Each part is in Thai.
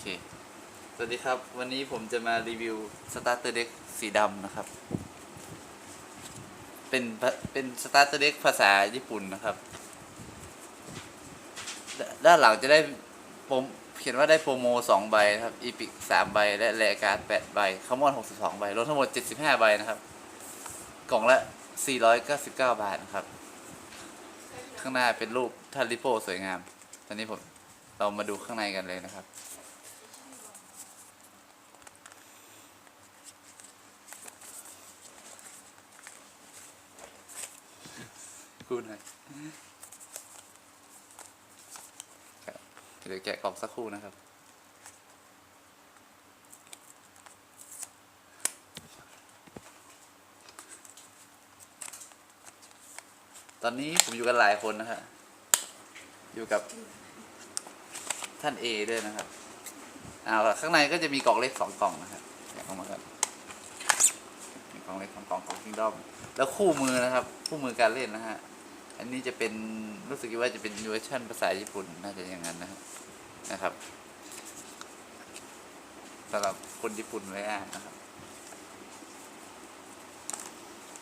เค สวัสดีครับ วันนี้ผมจะมารีวิวสตาร์เตอร์เด็กสีดำนะครับ เป็นเป็นสตาร์เตอร์เด็กภาษาญี่ปุ่นนะครับ ด้านหลังจะได้ผมเขียนว่าได้โปรโมสองใบครับ อีพิกสามใบ และแรการ์ดแปดใบคามอนหกสิบสองใบ รวมทั้งหมดเจ็ดสิบห้าใบนะครับ กล่องละสี่ร้อยเก้าสิบเก้าบาทนะครับ ข้างหน้าเป็นรูปทันริโปสวยงาม ตอนนี้ผมเรามาดูข้างในกันเลยนะครับ พูดหน่อยเดี๋ยวแกะกล่องสักครู่นะครับ ตอนนี้ผมอยู่กันหลายคนนะฮะอยู่กับท่านเอด้วยนะครับเอาละข้างในก็จะมีกล่องเล็กสองกล่องนะครับแกะออกมากันมีกล่องเล็กสองกล่องของคิงดอมแล้วคู่มือนะครับ คู่มือการเล่นนะฮะ อันนี้จะเป็นรู้สึกว่าจะเป็นเวอร์ชันภาษาญี่ปุ่นน่าจะอย่างนั้นนะนะครับสำหรับคนญี่ปุ่นไว้อ่านนะครับ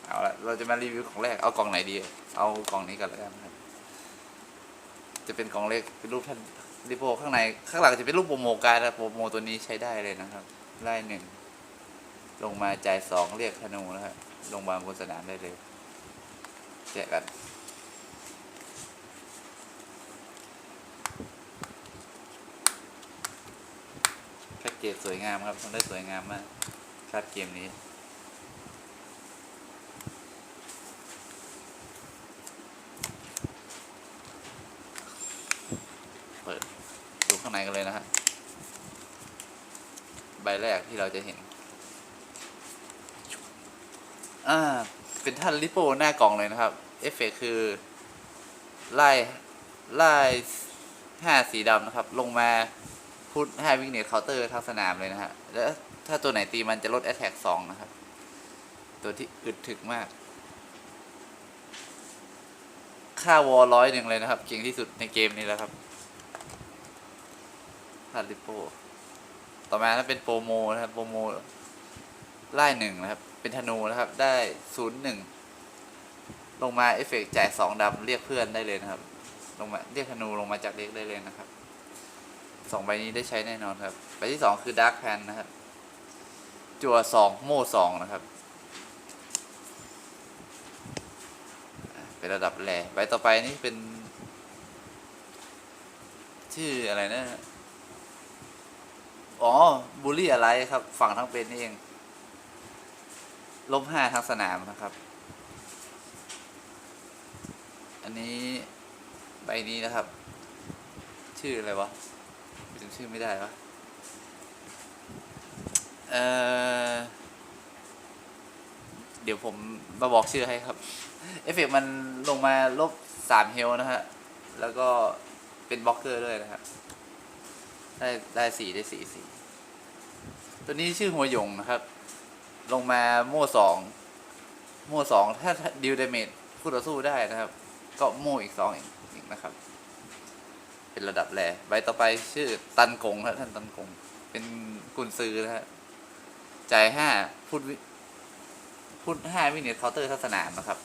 เอาละเราจะมารีวิวของแรก เอากล่องไหนดี เอากล่องนี้ก่อนแล้วกันครับ จะเป็นกล่องเล็กเป็นรูปท่านริโปข้างในข้างหลังจะเป็นรูปโปรโมการ์ดโปรโมตัวนี้ใช้ได้เลยนะครับ ไล่หนึ่งลงมาจ่ายสองเรียกธนูนะครับลงมาบนสนามได้เลยแจกกัน เกจสวยงามครับทำได้สวยงามมากคัดเกมนี้เปิดดูข้างในกันเลยนะฮะใบแรกที่เราจะเห็นอ่าเป็นท่านลิโป้หน้ากล่องเลยนะครับ เอฟเฟกคือ ไล่ไล่ห้าสีดำนะครับ ลงมา พูดห้วิกเนตเคาน์เตอร์ทั้งสนามเลยนะฮะ แล้วถ้าตัวไหนตีมันจะลดแอตแทกสองนะครับ ตัวที่อึดถึกมาก ค่าวอลร้อยหนึ่งเลยนะครับ เก่งที่สุดในเกมนี้แล้วครับท่านลิโปต่อมาถ้าเป็นโปรโมนะครับ โปรโมไล่หนึ่งนะครับ เป็นธนูนะครับ ได้ศูนย์หนึ่งลงมาเอฟเฟกต์จ่ายสองดำเรียกเพื่อนได้เลยนะครับ ลงมาเรียกธนูลงมาจากเล็กได้เลยนะครับ สองใบนี้ได้ใช้แน่นอนครับ ใบที่สองคือดาร์คแพนนะครับ จัวสองโม่สองนะครับ เป็นระดับแรใบต่อไปนี่เป็น ชื่ออะไรนะ อ๋อ บูลลี่อะไรครับ ฝั่งทั้งเป็นนี่เอง ลบห้าทั้งสนามนะครับ อันนี้ใบนี้นะครับ ชื่ออะไรวะ จำชื่อไม่ได้วะเออเดี๋ยวผมมาบอกชื่อให้ครับ เอฟเฟกต์มันลงมาลบสามเฮลนะฮะ แล้วก็เป็นบล็อกเกอร์ด้วยนะครับ ได้ได้สี่ได้สี่สี่ตัวนี้ชื่อหัวหยงนะครับ ลงมาโม่สองโม่สองถ้าดิวเดเมจคู่ต่อสู้ได้นะครับ ก็โม่อีกสองอีกนะครับ เป็นระดับแรใบต่อไปชื่อตันกงนะท่านตันกง เป็นกุนซือนะฮะจ่ายห้าพูดพูดห้าวินิตเคาน์เตอร์ทัศนามนะครับ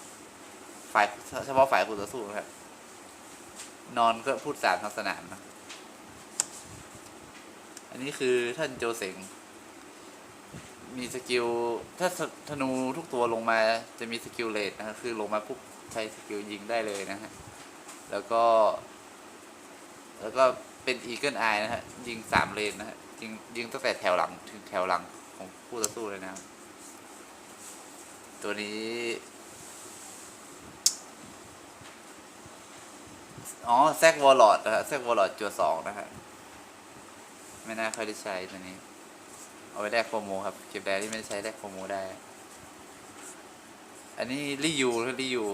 ฝ่ายเฉพาะฝ่ายคู่ต่อสู้นะครับ นอนก็พูดสามทัศนามนะอันนี้คือท่านโจเสงมีสกิล ถ้าธธนูทุกตัวลงมาจะมีสกิลเลทนะครับคือลงมาปุ๊บใช้สกิลยิงได้เลยนะฮะ แล้วก็ แล้วก็เป็นอีเกิลไอนะฮะ ยิงสามเลนนะฮะ ยิงยิงตั้งแต่แถวหลังถึงแถวหลังของผู้ต่อสู้เลยนะครับ ตัวนี้ อ๋อ แซกวอลลอดนะฮะ แซกวอลลอดจัวสองนะฮะ ไม่น่าค่อยได้ใช้ตัวนี้ เอาไว้แลกโปรโมครับ เก็บแดที่ไม่ได้ใช้แลกโปรโมได้ อันนี้รียูหรือรียู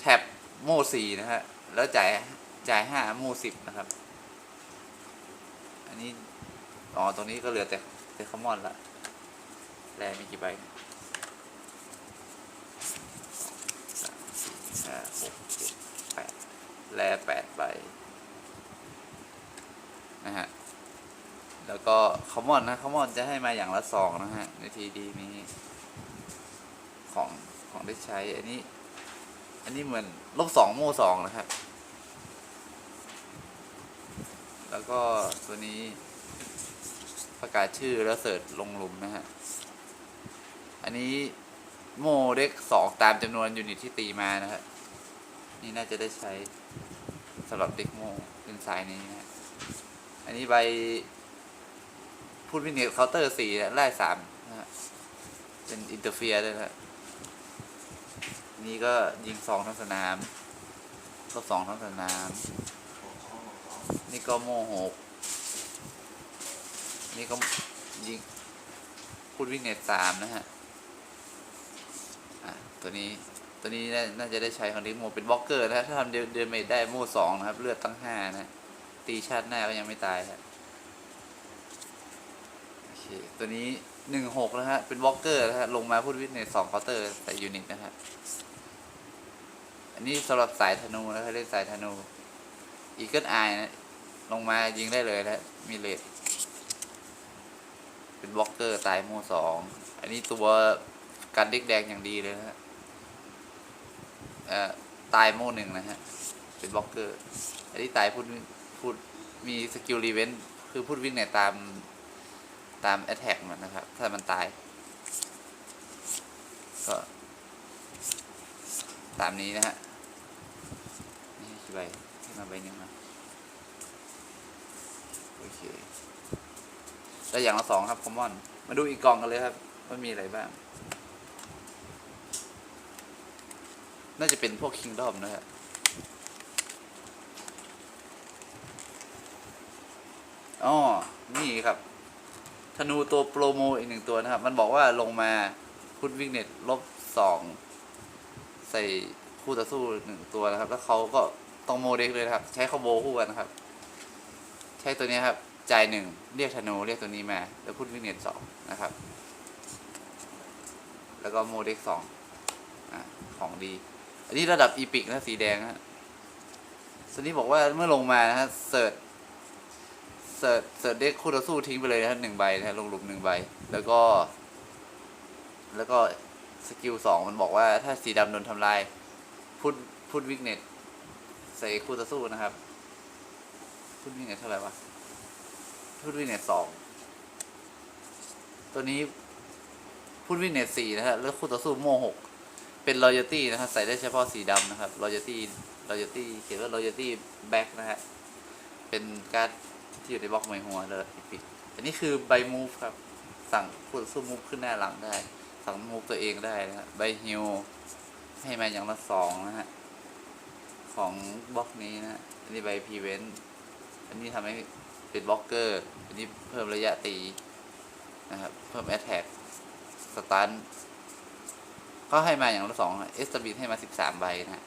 แท็บโม่สี่นะฮะ แล้วจ่าย จ่ายห้าโม่สิบนะครับ อันนี้ อ๋อ ตรงนี้ก็เหลือแต่แต่คอมมอนละแลมีกี่ใบสามสี่ห้าหกเจ็ดแปดแลแปดใบ นะฮะ แล้วก็คอมมอนนะคอมมอนจะให้มาอย่างละสองนะฮะ ในทีดีนี้ ของ ของได้ใช้ อันนี้ อันนี้เหมือนลบสองโม่สองนะครับ แล้วก็ตัวนี้ประกาศชื่อแล้วเสิร์ชลงหลุมนะฮะ อันนี้โมเด็กสองตามจำนวนยูนิตที่ตีมานะครับนี่น่าจะได้ใช้สำหรับเด็กโมเป็นสายนี้นะฮะอันนี้ใบพูดวินเนตเคาน์เตอร์สี่ไล่สามนะฮะ เป็นอินเตอร์เฟียด้วยนะฮะนี่ก็ยิงสองทั้งสนาม ก็สองทั้งสนาม นี่ก็โมหก นี่ก็ยิงพูดวิ่งเน็ตสามนะฮะ อะตัวนี้ตัวนี้น่าจะได้ใช้ของดิโมเป็นบล็อกเกอร์นะถ้าทำเดือนเดือนเมดได้โม่สองนะครับ เลือดตั้งห้านะ ตีชาติหน้าก็ยังไม่ตายฮะโอเคตัวนี้หนึ่งหกนะฮะ เป็นบล็อกเกอร์นะฮะ ลงมาพูดวิ่งเน็ตสองเคาน์เตอร์ใส่ยูนิตนะฮะอันนี้สำหรับสายธนูนะครับเล่นสายธนูอีเกิลไอนะ ลงมายิงได้เลยนะมีเลดเป็นบล็อกเกอร์ตายโมสองอันนี้ตัวกันเด็กแดงอย่างดีเลยนะฮะอ่อตายโมหนึ่งนะฮะ เป็นบล็อกเกอร์ อันนี้ตายพูดพูดมีสกิลรีเวนคือพูดวิ่งเนี่ยตามตามแอตแทกมันนะครับ ถ้ามันตาย ก็ ตามนี้นะฮะ นี่กี่ใบให้มาใบนึงนะโอเค แล้อย่างละสองครับคอมมอน มาดูอีกกล่องกันเลยครับว่ามีอะไรบ้าง น่าจะเป็นพวกคิงดอมนะครับอ๋อ นี่ครับธนูตัวโปรโมอีกหนึ่งตัวนะครับ มันบอกว่าลงมาพุทวิ่งเน็ตลบสองใส่คู่ต่อสู้หนึ่งตัวนะครับ แล้วเขาก็ต้องโมเด็กเลยนะครับ ใช้คอมโบคู่กันนะครับ ใช้ตัวนี้ครับ จ่ายหนึ่งเรียกธนูเรียกตัวนี้มา แล้วพูดวิงเนตสองนะครับ แล้วก็โมเด็กสองอของดี อันนี้ระดับอีพิกนะสีแดงนะฮะส่วนนี้บอกว่าเมื่อลงมานะฮะเสิร์ชเสิร์ชเสิร์ชเด็กคู่ต่อสู้ทิ้งไปเลยนะฮะหนึ่งใบนะฮะลงหลุมหนึ่งใบ แล้วก็ แล้วก็สกิลสองมันบอกว่าถ้าสีดำโดนทำลายพุทพุทวิกเนตใส่คู่ต่อสู้นะครับพุทวิกเนตเท่าไหร่วะ พุทวิเนตสองตัวนี้พุทวิเนตสี่นะฮะแล้วคู่ต่อสู้โม่หกเป็นรอยตี้นะครับใส่ได้เฉพาะสีดำนะครับรอยตี้รอยตี้เขียนว่ารอยตี้แบ็กนะฮะเป็นการที่อยู่ในบล็อกไมหัวเลยอีพิกอันนี้คือใบมูฟครับ สั่งคู่ต่อสู้มูฟขึ้นหน้าหลังได้ สั่งมูฟตัวเองได้นะฮะใบฮิวให้มาอย่างละสองนะฮะของบล็อกนี้นะฮะอันนี้ใบพีเวนต์อันนี้ทำให้ เป็นบล็อกเกอร์อันนี้เพิ่มระยะตี นะครับ เพิ่มแอตแทกสตันก็ให้มาอย่างละสองเอสตบิให้มาสิบสามใบนะฮะ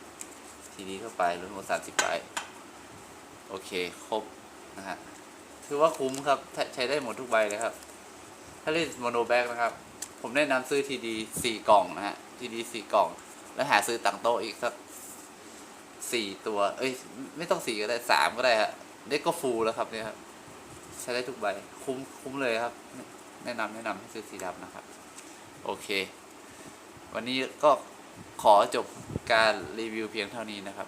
ทีนี้เข้าไปรวมทั้งหมดสามสิบใบ โอเค ครบ นะฮะถือว่าคุ้มครับ ใช้ได้หมดทุกใบเลยครับ ถ้าเล่นโมโนแบ็กนะครับ ผมแนะนำซื้อทีดีสี่กล่องนะฮะทีดีสี่กล่อง แล้วหาซื้อต่างโต๊ะอีกสักสี่ตัว เอ้ย ไม่ต้องสี่ก็ได้สามก็ได้ฮะเด็กก็ฟูลแล้วครับเนี่ยครับ ใช้ได้ทุกใบ คุ้มคุ้มเลยครับ แนะนำแนะนำให้ซื้อสีดำนะครับ โอเค วันนี้ก็ขอจบการรีวิวเพียงเท่านี้นะครับ